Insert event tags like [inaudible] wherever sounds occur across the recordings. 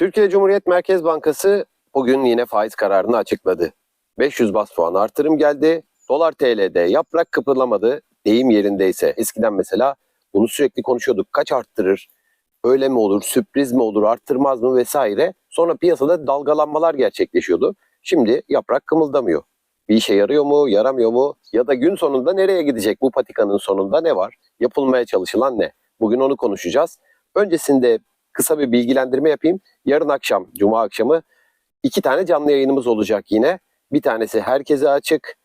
Türkiye Cumhuriyet Merkez Bankası bugün yine faiz kararını açıkladı. 500 bas puan artırım geldi. Dolar TL'de yaprak kıpırlamadı. Deyim yerindeyse. Eskiden mesela bunu sürekli konuşuyorduk. Kaç arttırır? Öyle mi olur? Sürpriz mi olur? Arttırmaz mı? Vesaire. Sonra piyasada dalgalanmalar gerçekleşiyordu. Şimdi yaprak kımıldamıyor. Bir işe yarıyor mu? Yaramıyor mu? Ya da gün sonunda nereye gidecek? Bu patikanın sonunda ne var? Yapılmaya çalışılan ne? Bugün onu konuşacağız. Öncesinde kısa bir bilgilendirme yapayım. Yarın akşam, cuma akşamı iki tane canlı yayınımız olacak yine. Bir tanesi herkese açık.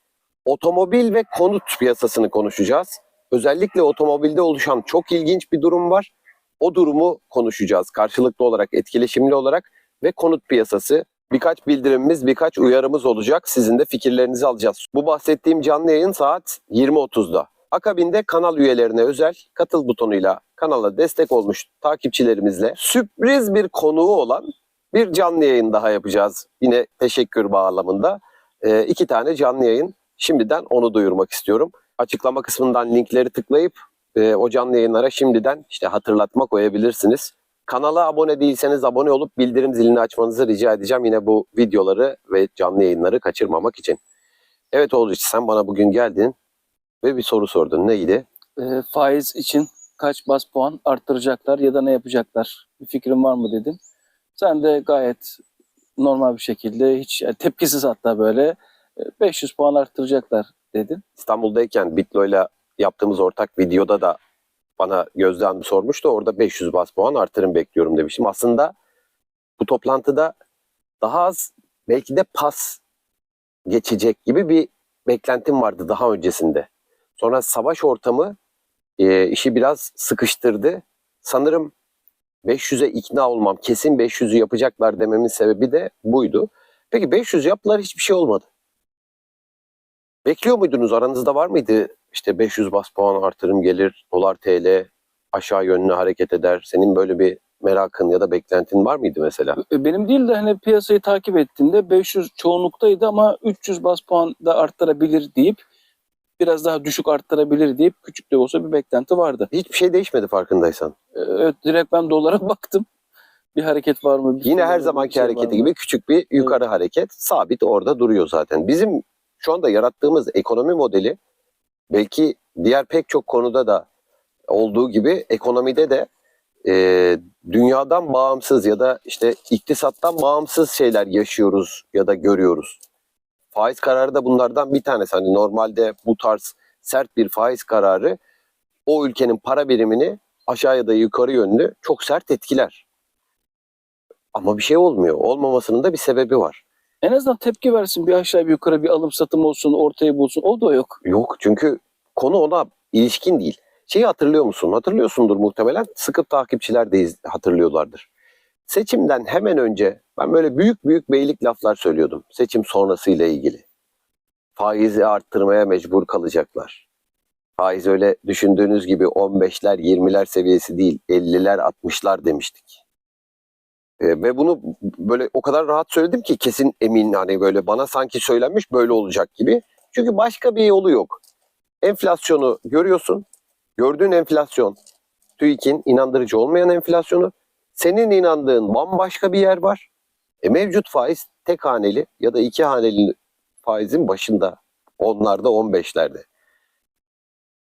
Otomobil ve konut piyasasını konuşacağız. Özellikle otomobilde oluşan çok ilginç bir durum var. O durumu konuşacağız karşılıklı olarak, etkileşimli olarak ve konut piyasası. Birkaç bildirimimiz, birkaç uyarımız olacak. Sizin de fikirlerinizi alacağız. Bu bahsettiğim canlı yayın saat 20.30'da. Akabinde kanal üyelerine özel katıl butonuyla kanala destek olmuş takipçilerimizle sürpriz bir konuğu olan bir canlı yayın daha yapacağız. Yine teşekkür bağlamında. Ee, iki tane canlı yayın. Şimdiden onu duyurmak istiyorum. Açıklama kısmından linkleri tıklayıp e, o canlı yayınlara şimdiden işte hatırlatma koyabilirsiniz. Kanala abone değilseniz abone olup bildirim zilini açmanızı rica edeceğim yine bu videoları ve canlı yayınları kaçırmamak için. Evet Oğuz sen bana bugün geldin ve bir soru sordun. Neydi? e, faiz için kaç bas puan arttıracaklar ya da ne yapacaklar? Bir fikrin var mı dedim. Sen de gayet normal bir şekilde hiç yani tepkisiz hatta böyle e, 500 puan arttıracaklar dedin. İstanbul'dayken Bitlo'yla yaptığımız ortak videoda da bana Gözde sormuştu. Orada 500 bas puan artırım bekliyorum demiştim. Aslında bu toplantıda daha az belki de pas geçecek gibi bir beklentim vardı daha öncesinde. Sonra savaş ortamı e, işi biraz sıkıştırdı. Sanırım 500'e ikna olmam, kesin 500'ü yapacaklar dememin sebebi de buydu. Peki 500 yaptılar hiçbir şey olmadı. Bekliyor muydunuz? Aranızda var mıydı? İşte 500 bas puan artırım gelir, dolar TL aşağı yönlü hareket eder. Senin böyle bir merakın ya da beklentin var mıydı mesela? E, Benim değil de hani piyasayı takip ettiğinde 500 çoğunluktaydı ama 300 bas puan da arttırabilir deyip biraz daha düşük arttırabilir deyip küçük de olsa bir beklenti vardı. Hiçbir şey değişmedi farkındaysan. E, Evet direkt ben dolara [laughs] baktım. Bir hareket var mı? Bir Yine şey her mı, zamanki şey hareketi gibi küçük bir yukarı hareket sabit orada duruyor zaten. Bizim şu anda yarattığımız ekonomi modeli belki diğer pek çok konuda da olduğu gibi ekonomide de e, dünyadan bağımsız ya da işte iktisattan bağımsız şeyler yaşıyoruz ya da görüyoruz. Faiz kararı da bunlardan bir tanesi. Hani normalde bu tarz sert bir faiz kararı o ülkenin para birimini aşağı ya da yukarı yönlü çok sert etkiler. Ama bir şey olmuyor. Olmamasının da bir sebebi var. En azından tepki versin bir aşağı bir yukarı bir alım satım olsun ortaya bulsun o da yok. Yok çünkü konu ona ilişkin değil. Şeyi hatırlıyor musun? Hatırlıyorsundur muhtemelen. Sıkı takipçiler de hatırlıyorlardır. Seçimden hemen önce ben böyle büyük büyük beylik laflar söylüyordum. Seçim sonrasıyla ilgili. Faizi arttırmaya mecbur kalacaklar. Faiz öyle düşündüğünüz gibi 15'ler 20'ler seviyesi değil 50'ler 60'lar demiştik. Ee, ve bunu böyle o kadar rahat söyledim ki kesin emin hani böyle bana sanki söylenmiş böyle olacak gibi. Çünkü başka bir yolu yok. Enflasyonu görüyorsun. Gördüğün enflasyon TÜİK'in inandırıcı olmayan enflasyonu. Senin inandığın bambaşka bir yer var. E, mevcut faiz tek haneli ya da iki haneli faizin başında. Onlarda 15'lerde.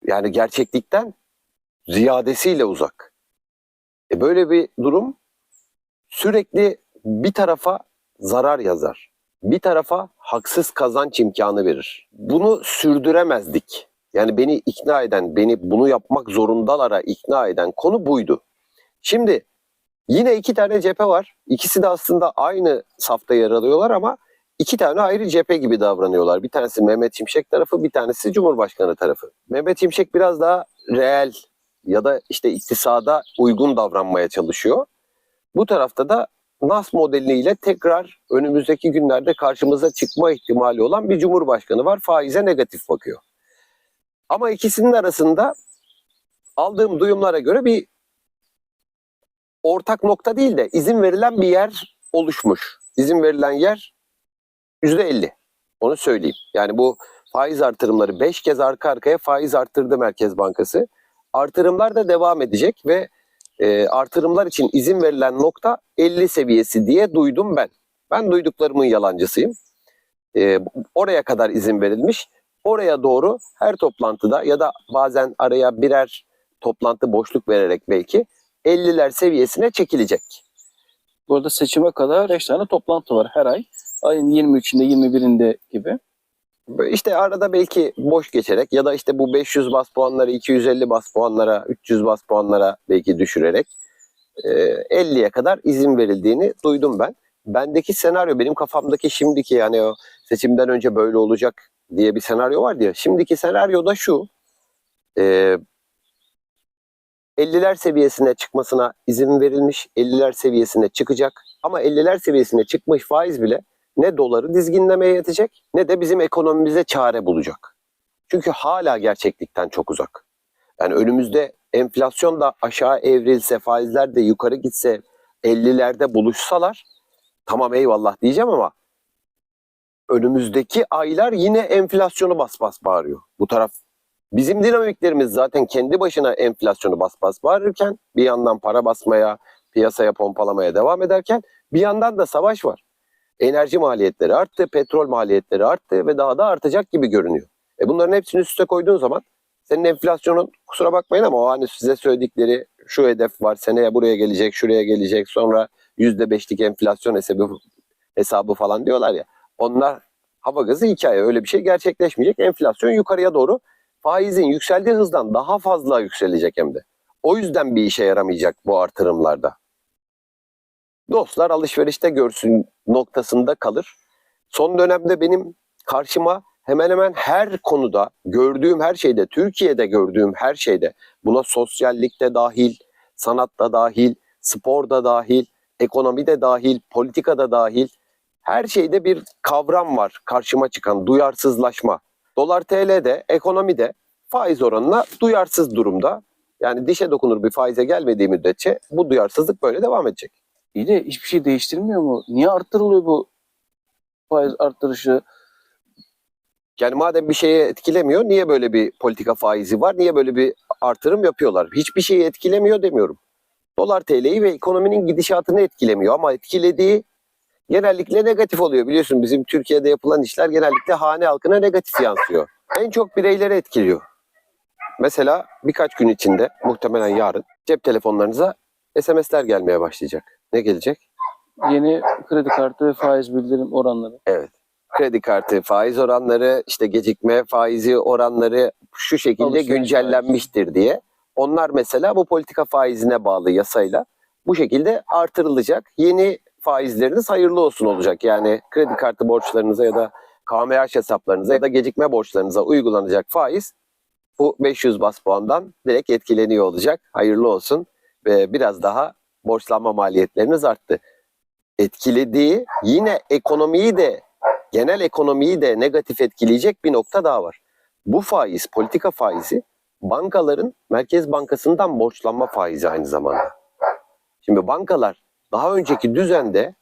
Yani gerçeklikten ziyadesiyle uzak. E, böyle bir durum sürekli bir tarafa zarar yazar. Bir tarafa haksız kazanç imkanı verir. Bunu sürdüremezdik. Yani beni ikna eden, beni bunu yapmak zorundalara ikna eden konu buydu. Şimdi yine iki tane cephe var. İkisi de aslında aynı safta yer alıyorlar ama iki tane ayrı cephe gibi davranıyorlar. Bir tanesi Mehmet Şimşek tarafı, bir tanesi Cumhurbaşkanı tarafı. Mehmet Şimşek biraz daha reel ya da işte iktisada uygun davranmaya çalışıyor. Bu tarafta da NAS modeliyle tekrar önümüzdeki günlerde karşımıza çıkma ihtimali olan bir cumhurbaşkanı var. Faize negatif bakıyor. Ama ikisinin arasında aldığım duyumlara göre bir ortak nokta değil de izin verilen bir yer oluşmuş. İzin verilen yer %50. Onu söyleyeyim. Yani bu faiz artırımları 5 kez arka arkaya faiz arttırdı Merkez Bankası. Artırımlar da devam edecek ve e, artırımlar için izin verilen nokta 50 seviyesi diye duydum ben. Ben duyduklarımın yalancısıyım. E, oraya kadar izin verilmiş. Oraya doğru her toplantıda ya da bazen araya birer toplantı boşluk vererek belki 50'ler seviyesine çekilecek. Bu arada seçime kadar 5 tane toplantı var her ay. Ayın 23'ünde 21'inde gibi. İşte arada belki boş geçerek ya da işte bu 500 bas puanları 250 bas puanlara, 300 bas puanlara belki düşürerek e, 50'ye kadar izin verildiğini duydum ben. Bendeki senaryo benim kafamdaki şimdiki yani o seçimden önce böyle olacak diye bir senaryo var ya. Şimdiki senaryo da şu. E, 50'ler seviyesine çıkmasına izin verilmiş. 50'ler seviyesine çıkacak. Ama 50'ler seviyesine çıkmış faiz bile ne doları dizginlemeye yetecek ne de bizim ekonomimize çare bulacak. Çünkü hala gerçeklikten çok uzak. Yani önümüzde enflasyon da aşağı evrilse, faizler de yukarı gitse, 50'lerde buluşsalar tamam eyvallah diyeceğim ama önümüzdeki aylar yine enflasyonu bas bas bağırıyor. Bu taraf bizim dinamiklerimiz zaten kendi başına enflasyonu bas bas bağırırken bir yandan para basmaya, piyasaya pompalamaya devam ederken bir yandan da savaş var enerji maliyetleri arttı, petrol maliyetleri arttı ve daha da artacak gibi görünüyor. E bunların hepsini üste koyduğun zaman senin enflasyonun kusura bakmayın ama o hani size söyledikleri şu hedef var, seneye buraya gelecek, şuraya gelecek, sonra %5'lik enflasyon hesabı, hesabı falan diyorlar ya. Onlar hava gazı hikaye öyle bir şey gerçekleşmeyecek. Enflasyon yukarıya doğru faizin yükseldiği hızdan daha fazla yükselecek hem de. O yüzden bir işe yaramayacak bu artırımlarda dostlar alışverişte görsün noktasında kalır. Son dönemde benim karşıma hemen hemen her konuda gördüğüm her şeyde, Türkiye'de gördüğüm her şeyde, buna sosyallikte dahil, sanatta dahil, sporda dahil, ekonomide dahil, politikada dahil, her şeyde bir kavram var karşıma çıkan duyarsızlaşma. Dolar TL'de, ekonomide faiz oranına duyarsız durumda. Yani dişe dokunur bir faize gelmediği müddetçe bu duyarsızlık böyle devam edecek. İyi de hiçbir şey değiştirmiyor mu? Niye arttırılıyor bu faiz arttırışı? Yani madem bir şeye etkilemiyor niye böyle bir politika faizi var? Niye böyle bir artırım yapıyorlar? Hiçbir şeyi etkilemiyor demiyorum. Dolar TL'yi ve ekonominin gidişatını etkilemiyor ama etkilediği genellikle negatif oluyor. Biliyorsun bizim Türkiye'de yapılan işler genellikle hane halkına negatif yansıyor. En çok bireyleri etkiliyor. Mesela birkaç gün içinde muhtemelen yarın cep telefonlarınıza SMS'ler gelmeye başlayacak. Ne gelecek? Yeni kredi kartı ve faiz bildirim oranları. Evet. Kredi kartı faiz oranları, işte gecikme faizi oranları şu şekilde Alışveriş güncellenmiştir diye. Onlar mesela bu politika faizine bağlı yasayla bu şekilde artırılacak. Yeni faizleriniz hayırlı olsun olacak. Yani kredi kartı borçlarınıza ya da KMH hesaplarınıza ya da gecikme borçlarınıza uygulanacak faiz bu 500 bas puandan direkt etkileniyor olacak. Hayırlı olsun ve biraz daha borçlanma maliyetleriniz arttı. Etkilediği yine ekonomiyi de genel ekonomiyi de negatif etkileyecek bir nokta daha var. Bu faiz, politika faizi bankaların Merkez Bankası'ndan borçlanma faizi aynı zamanda. Şimdi bankalar daha önceki düzende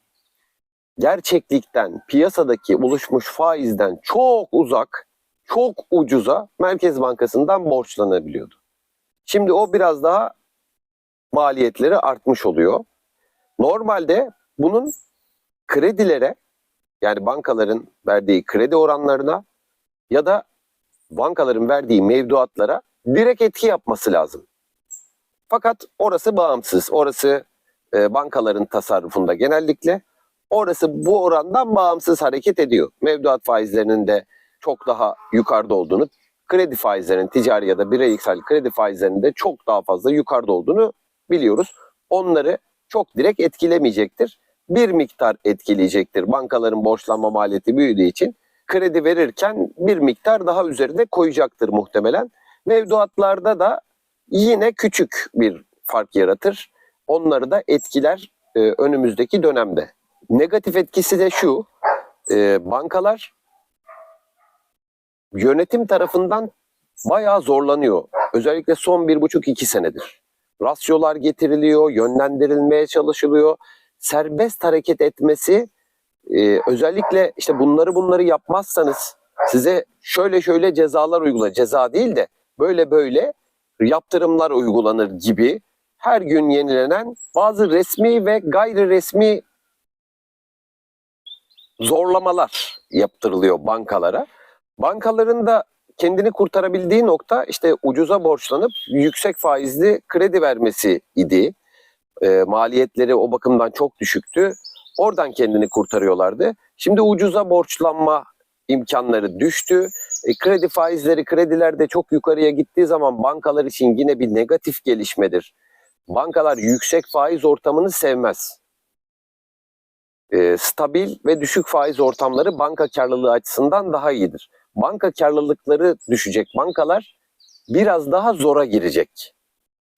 gerçeklikten, piyasadaki oluşmuş faizden çok uzak, çok ucuza Merkez Bankası'ndan borçlanabiliyordu. Şimdi o biraz daha maliyetleri artmış oluyor. Normalde bunun kredilere yani bankaların verdiği kredi oranlarına ya da bankaların verdiği mevduatlara direkt etki yapması lazım. Fakat orası bağımsız. Orası e, bankaların tasarrufunda genellikle. Orası bu orandan bağımsız hareket ediyor. Mevduat faizlerinin de çok daha yukarıda olduğunu, kredi faizlerinin ticari ya da bireysel kredi faizlerinin de çok daha fazla yukarıda olduğunu biliyoruz. Onları çok direkt etkilemeyecektir. Bir miktar etkileyecektir. Bankaların borçlanma maliyeti büyüdüğü için kredi verirken bir miktar daha üzerine koyacaktır muhtemelen. Mevduatlarda da yine küçük bir fark yaratır. Onları da etkiler e, önümüzdeki dönemde. Negatif etkisi de şu. e, bankalar yönetim tarafından bayağı zorlanıyor. Özellikle son bir buçuk iki senedir. Rasyolar getiriliyor, yönlendirilmeye çalışılıyor. Serbest hareket etmesi e, özellikle işte bunları bunları yapmazsanız size şöyle şöyle cezalar uygular. Ceza değil de böyle böyle yaptırımlar uygulanır gibi her gün yenilenen bazı resmi ve gayri resmi zorlamalar yaptırılıyor bankalara. Bankaların da kendini kurtarabildiği nokta işte ucuza borçlanıp yüksek faizli kredi vermesi idi. E, maliyetleri o bakımdan çok düşüktü. Oradan kendini kurtarıyorlardı. Şimdi ucuza borçlanma imkanları düştü. E, kredi faizleri, krediler de çok yukarıya gittiği zaman bankalar için yine bir negatif gelişmedir. Bankalar yüksek faiz ortamını sevmez. E, stabil ve düşük faiz ortamları banka karlılığı açısından daha iyidir. Banka karlılıkları düşecek. Bankalar biraz daha zora girecek.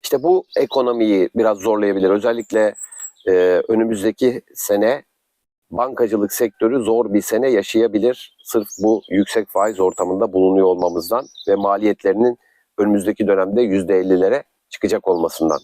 İşte bu ekonomiyi biraz zorlayabilir. Özellikle e, önümüzdeki sene bankacılık sektörü zor bir sene yaşayabilir. Sırf bu yüksek faiz ortamında bulunuyor olmamızdan ve maliyetlerinin önümüzdeki dönemde %50'lere çıkacak olmasından.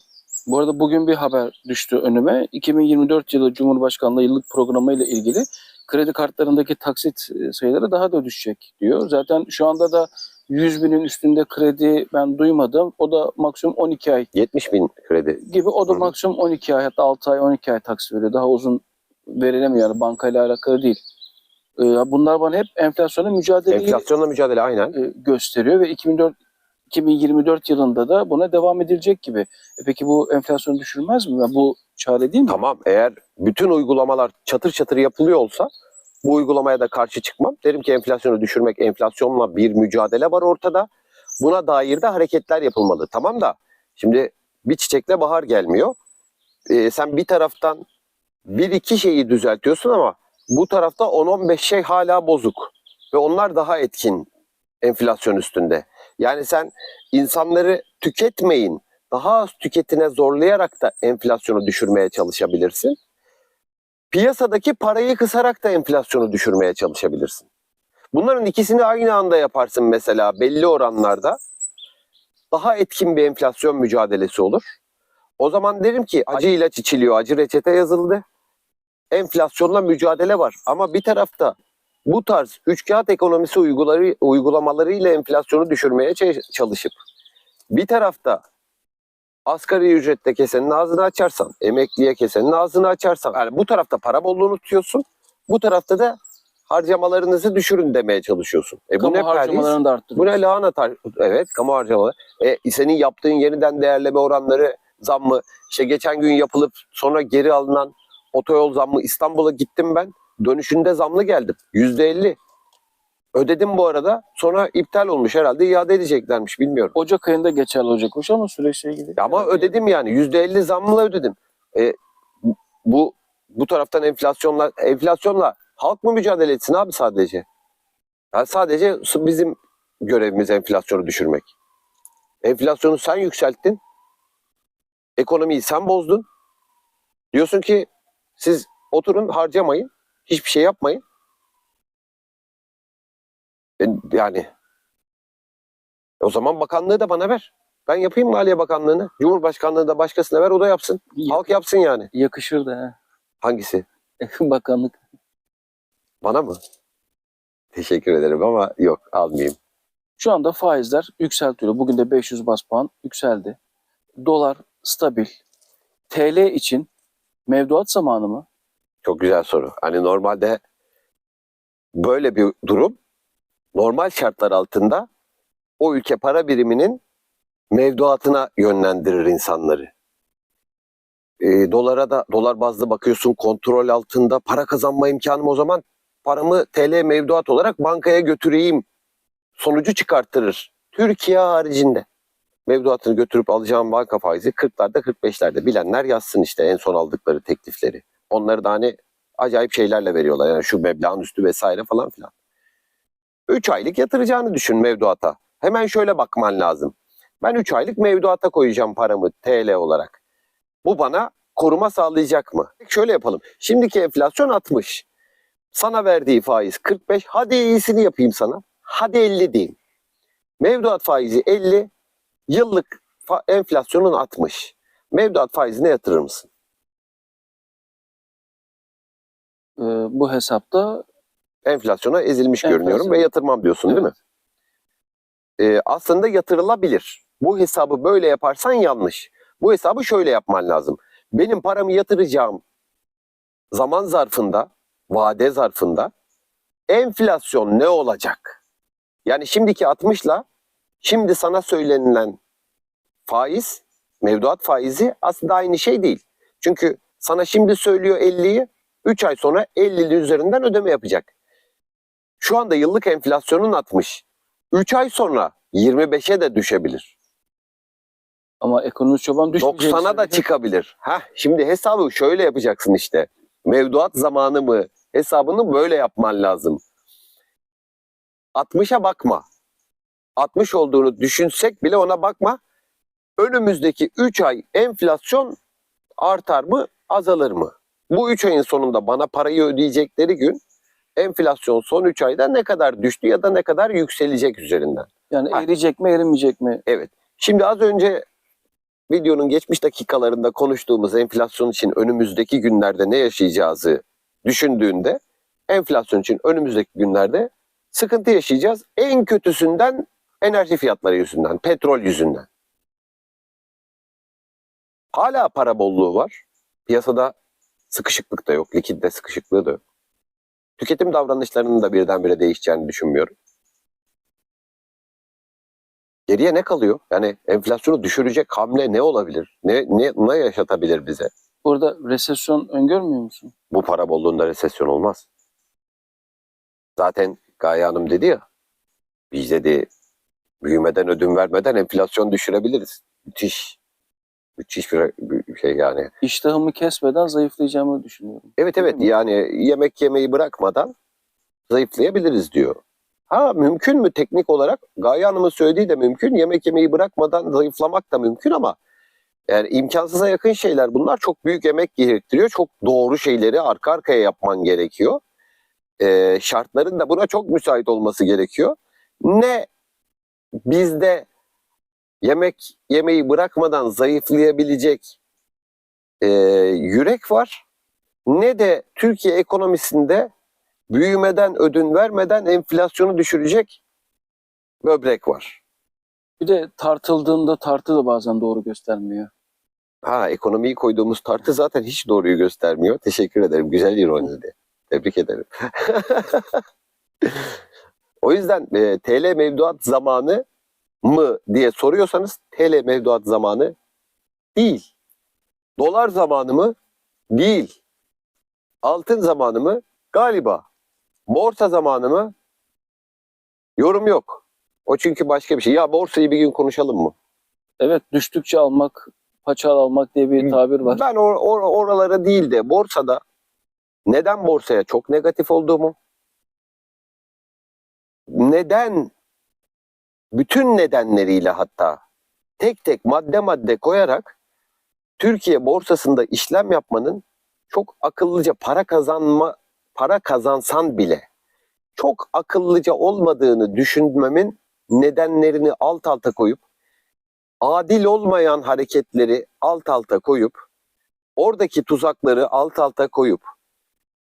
Bu arada bugün bir haber düştü önüme. 2024 yılı Cumhurbaşkanlığı yıllık programı ile ilgili kredi kartlarındaki taksit e, sayıları daha da düşecek diyor. Zaten şu anda da 100 binin üstünde kredi ben duymadım. O da maksimum 12 ay 70 bin kredi. gibi. O da maksimum 12 ay hatta 6 ay 12 ay taksit veriyor. Daha uzun verilemiyor yani bankayla alakalı değil. Ee, Bunlar bana hep enflasyona mücadeleyi Enflasyonla mücadele aynen. e, gösteriyor ve 2004 2024 yılında da buna devam edilecek gibi. E peki bu enflasyonu düşürmez mi? Ya Bu çare değil mi? Tamam eğer bütün uygulamalar çatır çatır yapılıyor olsa bu uygulamaya da karşı çıkmam. Derim ki enflasyonu düşürmek, enflasyonla bir mücadele var ortada. Buna dair de hareketler yapılmalı. Tamam da şimdi bir çiçekle bahar gelmiyor. Ee, sen bir taraftan bir iki şeyi düzeltiyorsun ama bu tarafta 10-15 şey hala bozuk. Ve onlar daha etkin enflasyon üstünde. Yani sen insanları tüketmeyin, daha az tüketine zorlayarak da enflasyonu düşürmeye çalışabilirsin. Piyasadaki parayı kısarak da enflasyonu düşürmeye çalışabilirsin. Bunların ikisini aynı anda yaparsın mesela belli oranlarda. Daha etkin bir enflasyon mücadelesi olur. O zaman derim ki acı ilaç içiliyor, acı reçete yazıldı. Enflasyonla mücadele var. Ama bir tarafta bu tarz üç kağıt ekonomisi uyguları, uygulamalarıyla enflasyonu düşürmeye çalışıp bir tarafta asgari ücrette kesenin ağzını açarsan, emekliye kesenin ağzını açarsan, yani bu tarafta para bolluğunu tutuyorsun, bu tarafta da harcamalarınızı düşürün demeye çalışıyorsun. E bu Kamu ne perhiz? harcamalarını da Bu ne lahana tar- Evet kamu harcamaları. E, senin yaptığın yeniden değerleme oranları zammı, işte geçen gün yapılıp sonra geri alınan otoyol zammı İstanbul'a gittim ben. Dönüşünde zamlı geldim. Yüzde elli. Ödedim bu arada. Sonra iptal olmuş herhalde iade edeceklermiş bilmiyorum. Ocak ayında geçerli olacakmış ama süreçle ilgili. Ama Yani ödedim yani. Yüzde elli zamla ödedim. E, bu bu taraftan enflasyonla enflasyonla halk mı mücadele etsin abi sadece? Yani sadece bizim görevimiz enflasyonu düşürmek. Enflasyonu sen yükselttin. Ekonomiyi sen bozdun. Diyorsun ki siz oturun harcamayın. Hiçbir şey yapmayın. E, Yani o zaman bakanlığı da bana ver. Ben yapayım Maliye Bakanlığı'nı. Cumhurbaşkanlığı da başkasına ver o da yapsın. Ya- Halk yapsın yani. yakışır da Hangisi? he. [laughs] bakanlık. Bana mı? Teşekkür ederim ama yok almayayım. Şu anda faizler yükseltiyor. Bugün de 500 bas puan yükseldi. Dolar stabil. TL için mevduat zamanı mı? Çok güzel soru. Hani normalde böyle bir durum normal şartlar altında o ülke para biriminin mevduatına yönlendirir insanları. E, dolara da dolar bazlı bakıyorsun kontrol altında para kazanma imkanım o zaman paramı TL mevduat olarak bankaya götüreyim sonucu çıkarttırır. Türkiye haricinde mevduatını götürüp alacağım banka faizi 40'larda 45'lerde bilenler yazsın işte en son aldıkları teklifleri. Onları da hani acayip şeylerle veriyorlar. Yani şu meblağın üstü vesaire falan filan. 3 aylık yatıracağını düşün mevduata. Hemen şöyle bakman lazım. Ben 3 aylık mevduata koyacağım paramı TL olarak. Bu bana koruma sağlayacak mı? Şöyle yapalım. Şimdiki enflasyon 60. Sana verdiği faiz 45. Hadi iyisini yapayım sana. Hadi 50 diyeyim. Mevduat faizi 50. Yıllık fa- enflasyonun 60. Mevduat faizine yatırır mısın? Ee, bu hesapta enflasyona ezilmiş Enflasyon. görünüyorum ve yatırmam diyorsun değil mi? Ee, aslında yatırılabilir. Bu hesabı böyle yaparsan yanlış. Bu hesabı şöyle yapman lazım. Benim paramı yatıracağım zaman zarfında, vade zarfında enflasyon ne olacak? Yani şimdiki 60'la şimdi sana söylenilen faiz, mevduat faizi aslında aynı şey değil. Çünkü sana şimdi söylüyor 50'yi, 3 ay sonra 50'li üzerinden ödeme yapacak. Şu anda yıllık enflasyonun 60. 3 ay sonra 25'e de düşebilir. Ama ekonomist çoban düşmeyeceğini 90'a da çıkabilir. Heh, şimdi hesabı şöyle yapacaksın işte. Mevduat zamanı mı? Hesabını böyle yapman lazım. 60'a bakma. 60 olduğunu düşünsek bile ona bakma. Önümüzdeki 3 ay enflasyon artar mı, azalır mı? Bu 3 ayın sonunda bana parayı ödeyecekleri gün enflasyon son 3 ayda ne kadar düştü ya da ne kadar yükselecek üzerinden. Yani Ha. eriyecek mi erinmeyecek mi? Evet. Şimdi az önce videonun geçmiş dakikalarında konuştuğumuz enflasyon için önümüzdeki günlerde ne yaşayacağızı düşündüğünde enflasyon için önümüzdeki günlerde sıkıntı yaşayacağız. En kötüsünden enerji fiyatları yüzünden, petrol yüzünden. Hala para bolluğu var. Piyasada sıkışıklık da yok, likitte sıkışıklığı da yok. Tüketim davranışlarının da birdenbire değişeceğini düşünmüyorum. Geriye ne kalıyor? Yani enflasyonu düşürecek hamle ne olabilir? Ne, ne, ne yaşatabilir bize? Burada resesyon öngörmüyor musun? Bu para bolluğunda resesyon olmaz. Zaten Gaye Hanım dedi ya, biz dedi büyümeden ödün vermeden enflasyon düşürebiliriz. Müthiş. Müthiş bir, bir şey yani. İştahımı kesmeden zayıflayacağımı düşünüyorum. Evet evet Değil mi? yani yemek yemeyi bırakmadan zayıflayabiliriz diyor. Ha mümkün mü teknik olarak? Gaye Hanım'ın söylediği de mümkün. Yemek yemeyi bırakmadan zayıflamak da mümkün ama yani imkansıza yakın şeyler bunlar. Çok büyük emek gerektiriyor. Çok doğru şeyleri arka arkaya yapman gerekiyor. Ee, şartların da buna çok müsait olması gerekiyor. Ne bizde yemek yemeyi bırakmadan zayıflayabilecek e, yürek var ne de Türkiye ekonomisinde büyümeden ödün vermeden enflasyonu düşürecek böbrek var. Bir de tartıldığında tartı da bazen doğru göstermiyor. Ha ekonomiyi koyduğumuz tartı zaten hiç doğruyu göstermiyor. Teşekkür ederim. Güzel ironiydi. Tebrik ederim. [laughs] o yüzden e, TL mevduat zamanı mı diye soruyorsanız TL mevduat zamanı değil. Dolar zamanı mı? Değil. Altın zamanı mı? Galiba. Borsa zamanı mı? Yorum yok. O çünkü başka bir şey. Ya borsayı bir gün konuşalım mı? Evet düştükçe almak, paçal almak diye bir tabir var. Ben or- or- oralara değil de borsada neden borsaya çok negatif olduğumu, neden bütün nedenleriyle hatta tek tek madde madde koyarak Türkiye borsasında işlem yapmanın çok akıllıca para kazanma para kazansan bile çok akıllıca olmadığını düşünmemin nedenlerini alt alta koyup adil olmayan hareketleri alt alta koyup oradaki tuzakları alt alta koyup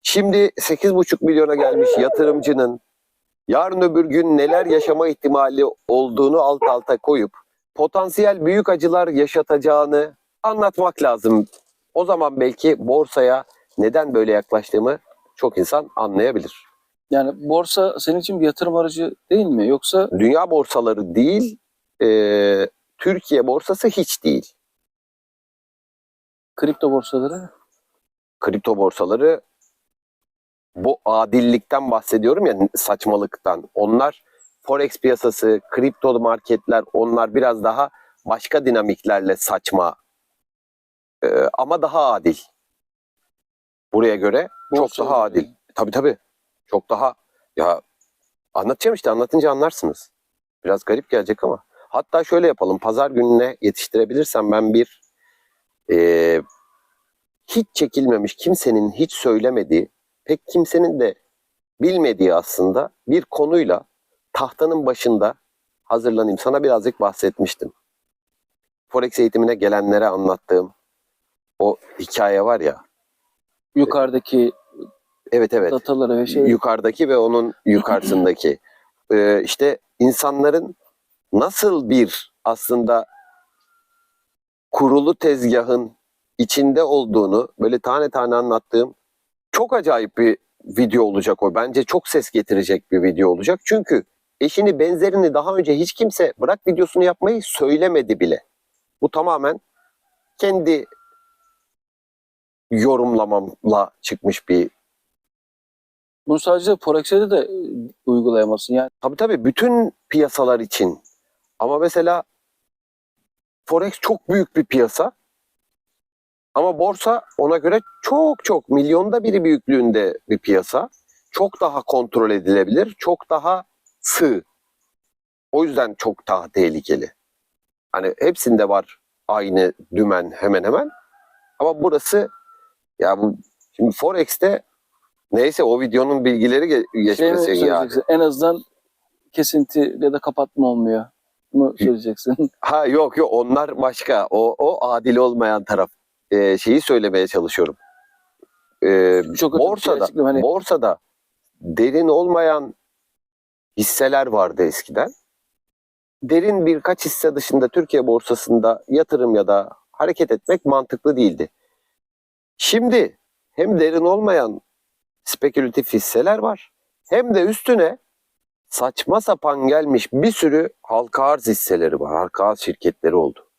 şimdi 8,5 milyona gelmiş yatırımcının yarın öbür gün neler yaşama ihtimali olduğunu alt alta koyup potansiyel büyük acılar yaşatacağını anlatmak lazım. O zaman belki borsaya neden böyle yaklaştığımı çok insan anlayabilir. Yani borsa senin için bir yatırım aracı değil mi? Yoksa Dünya borsaları değil, eee, Türkiye borsası hiç değil. kripto borsaları? kripto borsaları bu adillikten bahsediyorum ya saçmalıktan. Onlar forex piyasası, kripto marketler onlar biraz daha başka dinamiklerle saçma Ee, ama daha adil. Buraya göre çok Borsa daha öyle. adil. Tabii tabii. Çok daha ya anlatacağım işte anlatınca anlarsınız. Biraz garip gelecek ama. Hatta şöyle yapalım. Pazar gününe yetiştirebilirsem ben bir eee hiç çekilmemiş, kimsenin hiç söylemediği, pek kimsenin de bilmediği aslında bir konuyla tahtanın başında hazırlanayım. Sana birazcık bahsetmiştim. Forex eğitimine gelenlere anlattığım o hikaye var ya. Yukarıdaki Evet evet. dataları ve şey Yukarıdaki ve onun yukarısındaki. Ee, işte insanların nasıl bir aslında kurulu tezgahın içinde olduğunu böyle tane tane anlattığım çok acayip bir video olacak o. Bence çok ses getirecek bir video olacak. Çünkü eşini benzerini daha önce hiç kimse bırak videosunu yapmayı söylemedi bile. Bu tamamen kendi yorumlamamla çıkmış bir Bunu sadece Forex'e de uygulayamazsın. Yani Tabii tabii bütün piyasalar için. Ama mesela Forex çok büyük bir piyasa. Ama borsa ona göre çok çok milyonda biri büyüklüğünde bir piyasa. Çok daha kontrol edilebilir, çok daha sığ. O yüzden çok daha tehlikeli. Hani hepsinde var aynı dümen hemen hemen. Ama burası ya bu şimdi Forex'te neyse o videonun bilgileri ge- şey mi geçmesin ya. söyleyeceksin? En azından kesinti ya da kapatma olmuyor mu söyleyeceksin? [laughs] Ha yok yok onlar başka. O o adil olmayan taraf. Ee, şeyi söylemeye çalışıyorum. Ee, Çok şey borsada açıklayayım. Hani borsada derin olmayan hisseler vardı eskiden. Derin birkaç hisse dışında Türkiye borsasında yatırım ya da hareket etmek mantıklı değildi. Şimdi hem derin olmayan spekülatif hisseler var hem de üstüne saçma sapan gelmiş bir sürü halka arz hisseleri var. Halka arz şirketleri oldu.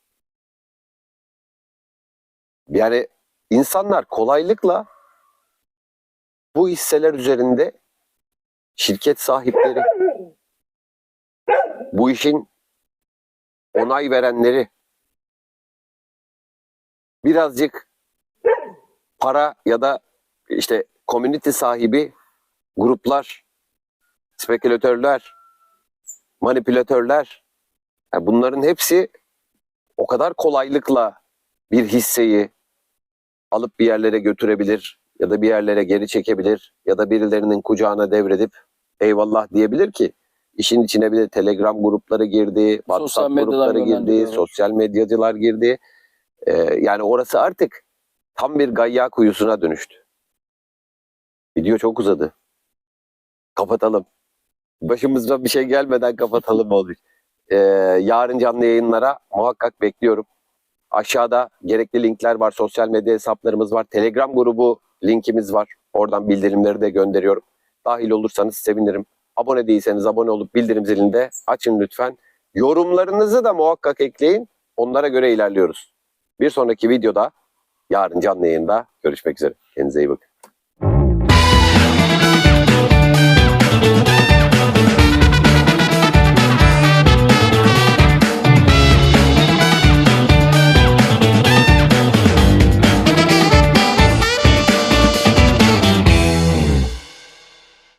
Yani insanlar kolaylıkla bu hisseler üzerinde şirket sahipleri, bu işin onay verenleri birazcık para ya da işte community sahibi gruplar, spekülatörler, manipülatörler yani bunların hepsi o kadar kolaylıkla bir hisseyi alıp bir yerlere götürebilir ya da bir yerlere geri çekebilir ya da birilerinin kucağına devredip eyvallah diyebilir ki işin içine bir de Telegram grupları girdi, WhatsApp medyadan grupları girdi, sosyal medyacılar girdi. Ee, yani orası artık tam bir gayya kuyusuna dönüştü. Video çok uzadı. Kapatalım. Başımıza bir şey gelmeden kapatalım olur. Ee, yarın canlı yayınlara muhakkak bekliyorum. Aşağıda gerekli linkler var. Sosyal medya hesaplarımız var. Telegram grubu linkimiz var. Oradan bildirimleri de gönderiyorum. Dahil olursanız sevinirim. Abone değilseniz abone olup bildirim zilini de açın lütfen. Yorumlarınızı da muhakkak ekleyin. Onlara göre ilerliyoruz. Bir sonraki videoda yarın canlı yayında görüşmek üzere. Kendinize iyi bakın.